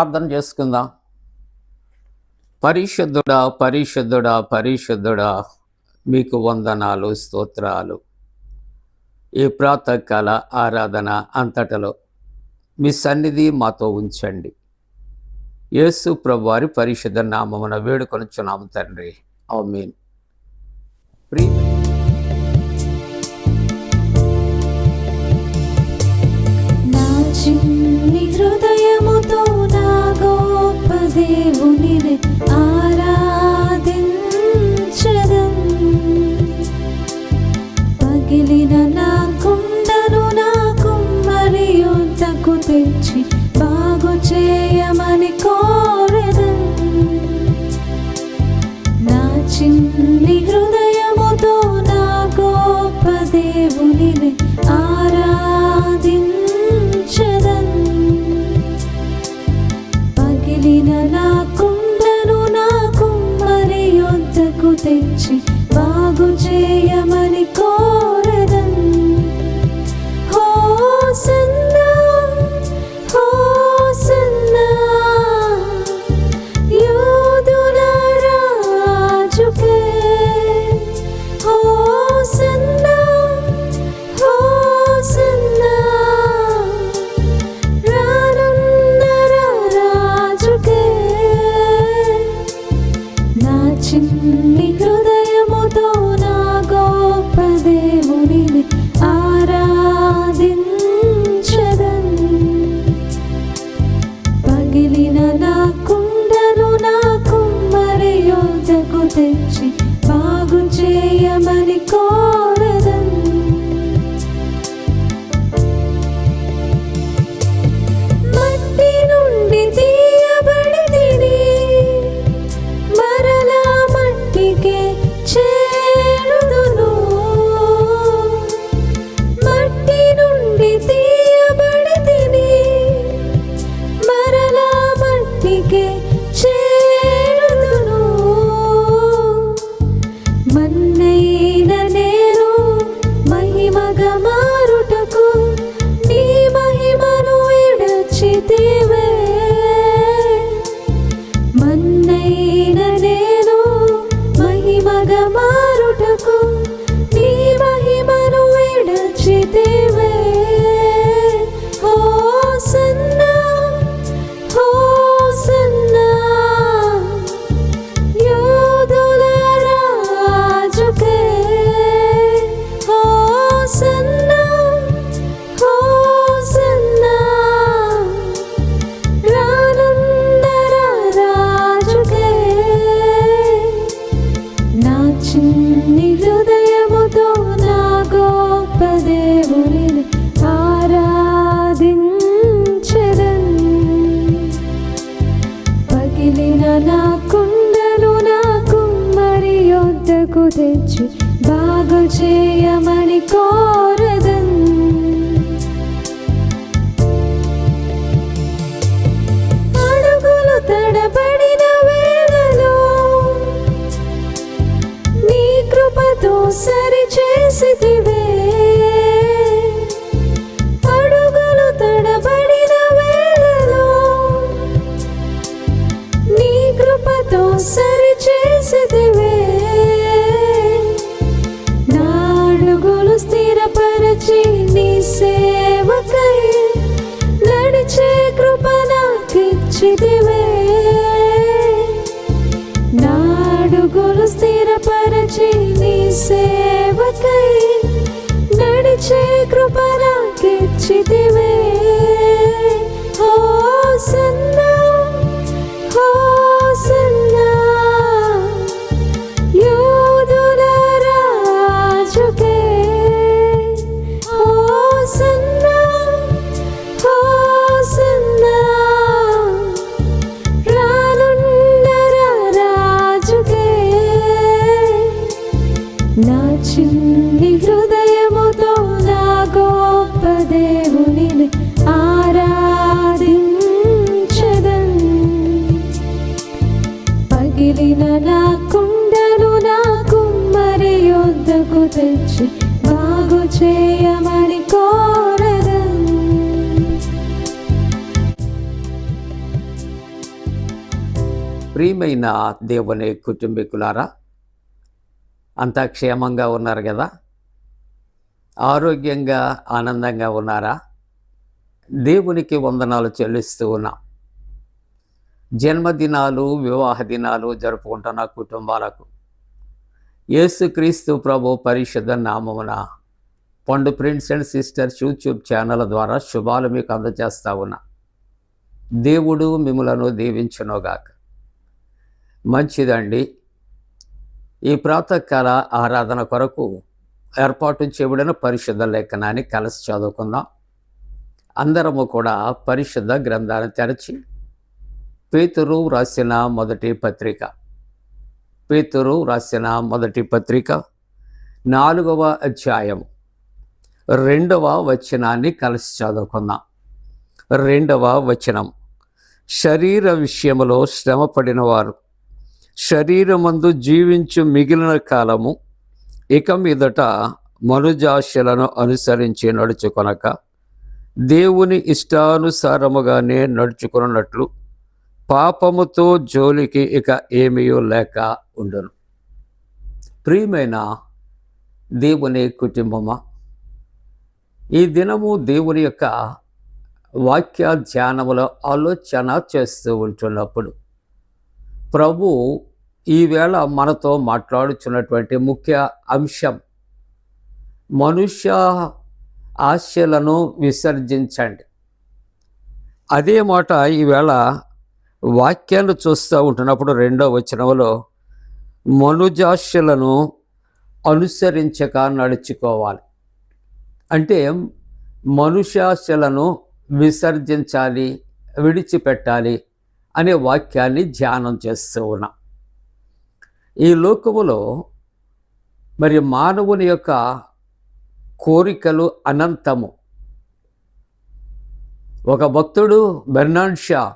ప్రార్థన చేసుకుందాం. పరిశుద్ధుడా పరిశుద్ధుడా పరిశుద్ధుడా మీకు వందనాలు స్తోత్రాలు. ఈ ప్రాతకాల ఆరాధన అంతటలో మీ సన్నిధి మాతో ఉంచండి. యేసు ప్రభువారి పరిశుద్ధ నామమున వేడుకొనుచున్నాము తండ్రి. అవుమీన్ ప్రీ చిన్ని హృదయముతో నా గొప్ప దేవునిని ఆరాధించదన్. పగిలిన నా కుండను నాకు మరి యొద్దకు తెచ్చి బాగు చేయమని కోరదన్. ప్రియమైన దేవుని కుటుంబీకులారా అంతా క్షేమంగా ఉన్నారు కదా? ఆరోగ్యంగా ఆనందంగా ఉన్నారా? దేవునికి వందనాలు చెల్లిస్తూ ఉన్నాం. జన్మదినాలు వివాహ దినాలు జరుపుకుంటున్న కుటుంబాలకు యేసుక్రీస్తు ప్రభు పరిషత్ నామమున పండు prince and sisters YouTube channel ద్వారా శుభాలు మీకు అందజేస్తా ఉన్నా. దేవుడు మిమ్మలను దీవించునోగాక. మంచిదండి. ఈ ప్రాతకాల ఆరాధన కొరకు ఏర్పాటు చేయబడిన పరిశుద్ధ లేఖనాన్ని కలిసి చదువుకుందాం. అందరము కూడా పరిశుద్ధ గ్రంథాన్ని తెరచి పేతురు రాసిన మొదటి పత్రిక పేతురు రాసిన మొదటి పత్రిక నాలుగవ అధ్యాయం రెండవ వచనాన్ని కలిసి చదువుకుందాం. రెండవ వచనం శరీర విషయంలో శ్రమపడిన వారు శరీరమందు జీవించు మిగిలిన కాలము ఇక మీదట మనుజాశలను అనుసరించి నడుచుకొనక దేవుని ఇష్టానుసారముగానే నడుచుకున్నట్లు పాపముతో జోలికి ఇక ఏమీయో లేక ఉండను. ప్రియమైన దేవుని కుటుంబమా ఈ దినము దేవుని యొక్క వాక్య ధ్యానముల ఆలోచన చేస్తూ ఉంటున్నప్పుడు ప్రభు ఈవేళ మనతో మాట్లాడుచున్నటువంటి ముఖ్య అంశం మనుష్య ఆశలను విసర్జించండి. అదే మాట ఈవేళ వాక్యాన్ని చూస్తూ ఉంటున్నప్పుడు రెండో వచనంలో మనుజాశలను అనుసరించక నడుచుకోవాలి. అంటే మనుష్యాశలను విసర్జించాలి విడిచిపెట్టాలి. అనే వాక్యాన్ని ధ్యానం చేస్తూ ఉన్నాం. ఈ లోకములో మరి మానవుని యొక్క కోరికలు అనంతము. ఒక భక్తుడు బెర్నాన్షా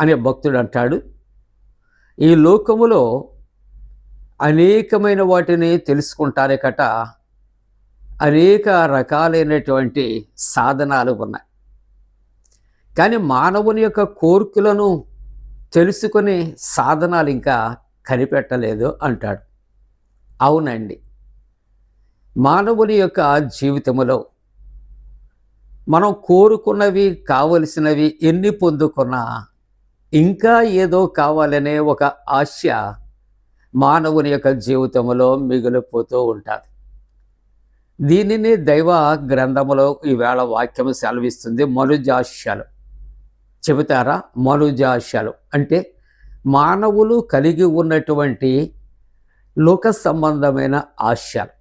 అనే భక్తుడు అంటాడు ఈ లోకములో అనేకమైన వాటిని తెలుసుకుంటారే కట అనేక రకాలైనటువంటి సాధనాలు ఉన్నాయి. కానీ మానవుని యొక్క కోరికలను తెలుసుకునే సాధనాలు ఇంకా కనిపెట్టలేదు అంటాడు. అవునండి. మానవుని యొక్క జీవితంలో మనం కోరుకున్నవి కావలసినవి ఎన్ని పొందుకున్నా ఇంకా ఏదో కావాలనే ఒక ఆశ మానవుని యొక్క జీవితంలో మిగిలిపోతూ ఉంటుంది. దీనిని దైవ గ్రంథములో ఈవేళ వాక్యం సెలవిస్తుంది. మనుజాస్యాలు. చెబుతారా? మనుజాశలు. అంటే మానవులు కలిగి ఉన్నటువంటి లోక సంబంధమైన ఆశలు.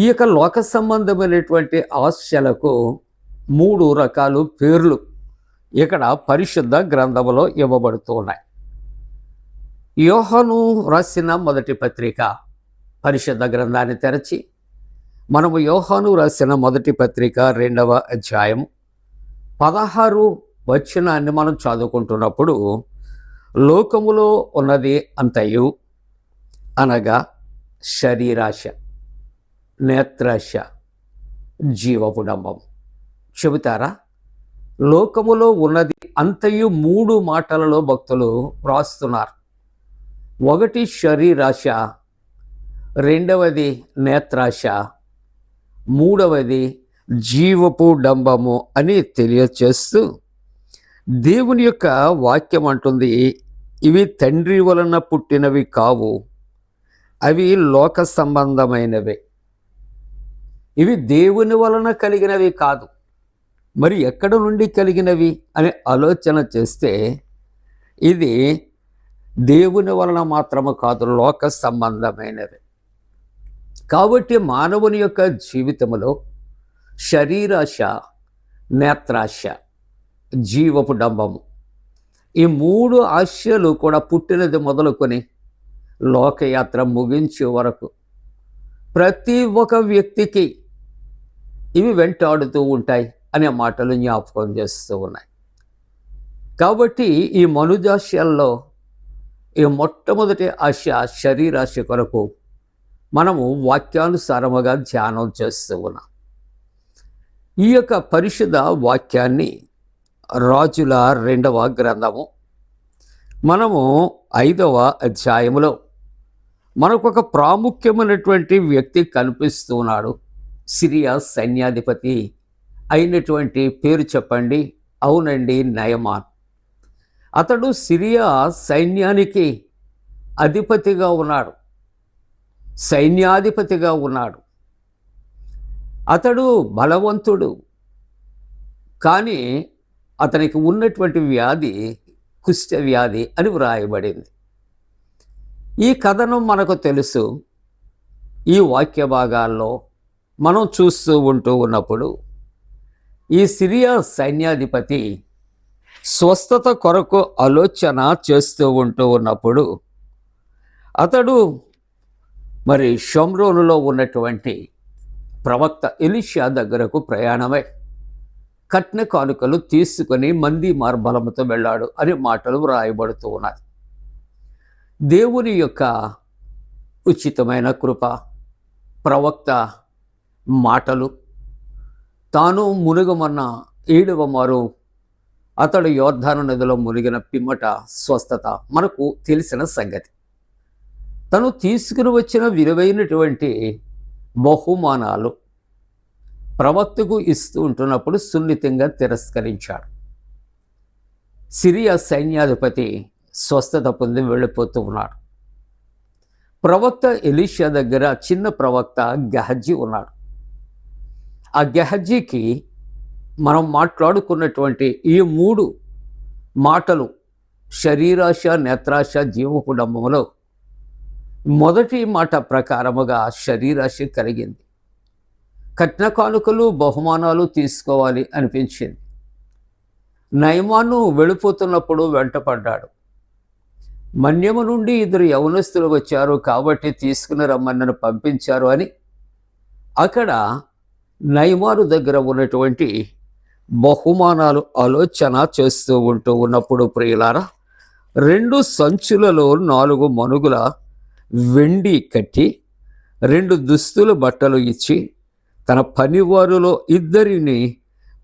ఈ యొక్క లోక సంబంధమైనటువంటి ఆశలకు మూడు రకాలు పేర్లు ఇక్కడ పరిశుద్ధ గ్రంథంలో ఇవ్వబడుతున్నాయి. యోహను రాసిన మొదటి పత్రిక పరిశుద్ధ గ్రంథాన్ని తెరచి మనము యోహాను రాసిన మొదటి పత్రిక రెండవ అధ్యాయం పదహారు వచనాన్ని మనం చదువుకుంటున్నప్పుడు లోకములో ఉన్నది అంతయు అనగా శరీరాశ నేత్రాశ జీవపుడంబం చెబుతారా? లోకములో ఉన్నది అంతయు మూడు మాటలలో భక్తులు వ్రాస్తున్నారు. ఒకటి శరీరాశ రెండవది నేత్రాశ మూడవది జీవపు డంబము అని తెలియచేస్తూ దేవుని యొక్క వాక్యం అంటుంది ఇవి తండ్రి వలన పుట్టినవి కావు అవి లోక సంబంధమైనవే. ఇవి దేవుని వలన కలిగినవి కాదు. మరి ఎక్కడ నుండి కలిగినవి? అని ఆలోచన చేస్తే ఇది దేవుని వలన మాత్రము కాదు లోక సంబంధమైనవి కాబట్టి మానవుని యొక్క జీవితంలో శరీరాశ నేత్రాశ జీవపు డంబము. ఈ మూడు ఆశలు కూడా పుట్టినది మొదలుకొని లోకయాత్ర ముగించే వరకు ప్రతి ఒక్క వ్యక్తికి ఇవి వెంటాడుతూ ఉంటాయి అనే మాటలు జ్ఞాపకం చేస్తూ ఉన్నాయి. కాబట్టి ఈ మనుజాశయాల్లో ఈ మొట్టమొదటి ఆశ శరీరాశ కొరకు మనము వాక్యానుసారముగా ధ్యానం చేస్తూ ఉన్నాం. ఈ యొక్క పరిశుద్ధ వాక్యాన్ని రాజుల రెండవ గ్రంథము. మనము ఐదవ అధ్యాయములో మనకు ఒక ప్రాముఖ్యమైనటువంటి వ్యక్తి కనిపిస్తున్నాడు. సిరియా సైన్యాధిపతి అయినటువంటి పేరు చెప్పండి. అవునండి నయమాన్. అతడు సిరియా సైన్యానికి అధిపతిగా ఉన్నాడు. సైన్యాధిపతిగా ఉన్నాడు. అతడు బలవంతుడు. కానీ అతనికి ఉన్నటువంటి వ్యాధి కుష్ఠ వ్యాధి అని వ్రాయబడింది. ఈ కథనం మనకు తెలుసు. ఈ వాక్య భాగాల్లో మనం చూస్తూ ఉంటూ ఉన్నప్పుడు ఈ సిరియా సైన్యాధిపతి స్వస్థత కొరకు ఆలోచన చేస్తూ ఉంటూ ఉన్నప్పుడు అతడు మరి షమ్రోనులో ఉన్నటువంటి ప్రవక్త ఎలిషియా దగ్గరకు ప్రయాణమై కట్న కానుకలు తీసుకొని మంది మార్బలముతో వెళ్ళాడు అనే మాటలు వ్రాయబడుతూ ఉన్నది దేవుని యొక్క ఉచితమైన కృప ప్రవక్త మాటలు తాను మునుగమన్న ఏడవ మారు అతడు యోర్ధాను నదిలో మునిగిన పిమ్మట స్వస్థత మనకు తెలిసిన సంగతి. తను తీసుకుని వచ్చిన విలువైనటువంటి బహుమానాలు ప్రవక్తకు ఇస్తూ ఉంటున్నప్పుడు సున్నితంగా తిరస్కరించాడు. సిరియా సైన్యాధిపతి స్వస్థత పొంది వెళ్ళిపోతూ ఉన్నాడు. ప్రవక్త ఎలీషియా దగ్గర చిన్న ప్రవక్త గెహజీ ఉన్నాడు. ఆ గెహజీకి మనం మాట్లాడుకున్నటువంటి ఈ మూడు మాటలు శరీరాశ నేత్రాశ జీవకుటుంబంలో మొదటి మాట ప్రకారముగా శరీరాశ కలిగింది. కట్న కానుకలు బహుమానాలు తీసుకోవాలి అనిపించింది. నయమాను వెళ్ళిపోతున్నప్పుడు వెంటపడ్డాడు. మన్యము నుండి ఇద్దరు యవనస్తులు వచ్చారు కాబట్టి తీసుకుని రమ్మన్నను పంపించారు అని. అక్కడ నయమాను దగ్గర ఉన్నటువంటి బహుమానాలు ఆలోచన చేస్తూ ఉంటూ ఉన్నప్పుడు ప్రియులారా రెండు సంచులలో నాలుగు మనుగుల వెండి కట్టి రెండు దుస్తులు బట్టలు ఇచ్చి తన పనివారులో ఇద్దరిని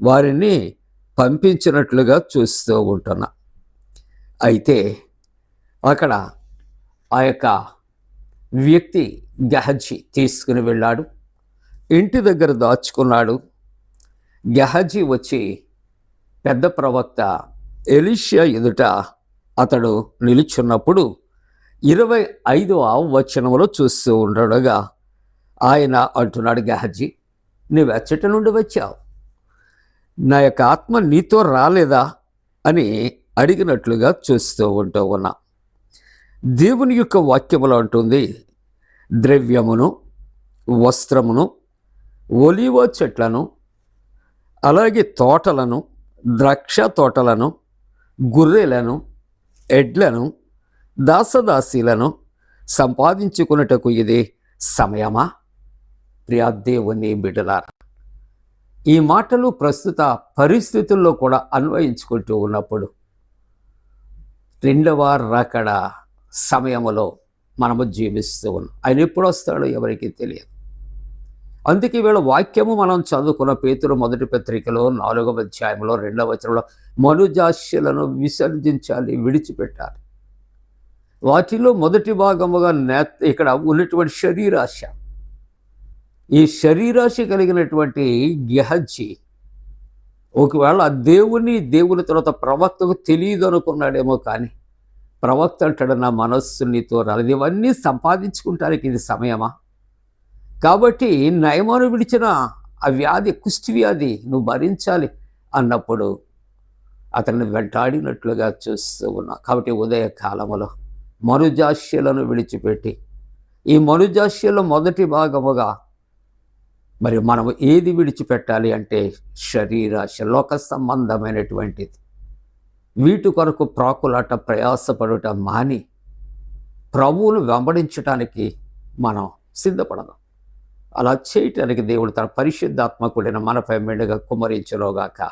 వారిని పంపించినట్లుగా చూస్తూ ఉంటున్నా. అయితే అక్కడ ఆ యొక్క వ్యక్తి గహజీ తీసుకుని వెళ్ళాడు. ఇంటి దగ్గర దాచుకున్నాడు. గహజీ వచ్చి పెద్ద ప్రవక్త ఎలిషియా ఎదుట అతడు నిలుచున్నప్పుడు ఇరవై ఐదవ వచనంలో చూస్తూ ఉండగా ఆయన అంటున్నాడు గహజీ నువ్వు ఎచ్చట నుండి వచ్చావు. నా యొక్క ఆత్మ నీతో రాలేదా అని అడిగినట్లుగా చూస్తూ ఉంటూ ఉన్నా. దేవుని యొక్క వాక్యములో ఉంటుంది ద్రవ్యమును వస్త్రమును ఒలివ చెట్లను అలాగే తోటలను ద్రాక్ష తోటలను గుర్రెలను ఎడ్లను దాసదాసీలను సంపాదించుకున్నటకు ఇది సమయమా? ప్రియా దేవుని బిడ్డలారా ఈ మాటలు ప్రస్తుత పరిస్థితుల్లో కూడా అన్వయించుకుంటూ ఉన్నప్పుడు రెండవ రాకడ సమయంలో మనము జీవిస్తూ ఉన్నాం. ఆయన ఎప్పుడు వస్తాడో ఎవరికి తెలియదు. అందుకే వీళ్ళ వాక్యము మనం చదువుకున్న పేతురు మొదటి పత్రికలో నాలుగవ అధ్యాయంలో రెండవ వచనంలో మనుజాస్యులను విసర్జించాలి విడిచిపెట్టాలి. వాటిలో మొదటి భాగముగా నే ఇక్కడ ఉన్నటువంటి శరీరాశ ఈ శరీరాశి కలిగినటువంటి గెహజ్జి ఒకవేళ ఆ దేవుని దేవుని తర్వాత ప్రవక్తకు తెలియదు అనుకున్నాడేమో కానీ ప్రవక్త అంటాడు నా మనస్సు నీతో రాలేదు. ఇవన్నీ సంపాదించుకుంటానికి ఇది సమయమా? కాబట్టి నయమాను విడిచిన ఆ వ్యాధి కుష్టి వ్యాధి నువ్వు భరించాలి అన్నప్పుడు అతన్ని వెంటాడినట్లుగా చూస్తూ ఉన్నా. కాబట్టి ఉదయ కాలంలో మనుజాస్యులను విడిచిపెట్టి ఈ మనుజాస్యుల మొదటి భాగముగా మరి మనం ఏది విడిచిపెట్టాలి అంటే శరీరాశ లోక సంబంధమైనటువంటిది. వీటి కొరకు ప్రాకులాట ప్రయాసపడుట మాని ప్రభువును వెంబడించటానికి మనం సిద్ధపడదాం. అలా చేయటానికి దేవుడు తన పరిశుద్ధాత్మకుడైన మనపై మెండుగా కుమరించలోగాక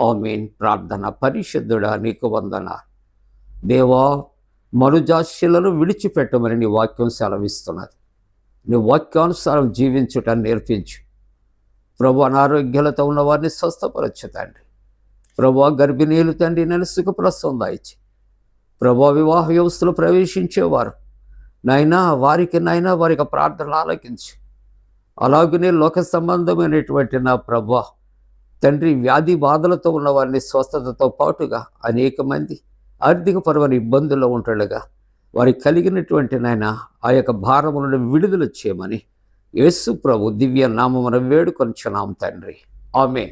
ఓ మీన్ ప్రార్థన పరిశుద్ధుడా నీకు వందన దేవా మనుజాస్యులను విడిచిపెట్టమని నీ వాక్యం సెలవిస్తున్నది. నీ వాక్యానుసారం జీవించుట నేర్పించు. ప్రభు అనారోగ్యాలతో ఉన్న వారిని స్వస్థపరచు తండ్రి. ప్రభు గర్భిణీలు తండ్రి నేను సుఖప్రసం దాయిచ్చి ప్రభా వివాహ వ్యవస్థలో ప్రవేశించేవారు. నైనా వారికి నైనా వారి యొక్క ప్రార్థనలు ఆలకించి. అలాగనే లోక సంబంధమైనటువంటి నా ప్రభు తండ్రి వ్యాధి బాధలతో ఉన్న వారిని స్వస్థతతో పాటుగా అనేక మంది ఆర్థిక పరమైన ఇబ్బందుల్లో ఉంటాడుగా వారికి కలిగినటువంటి నాయన ఆ యొక్క భారములను విడుదల చేయమని యేసు ప్రభు దివ్య నామమున వేడుకొంచున్నాం తండ్రి. ఆమె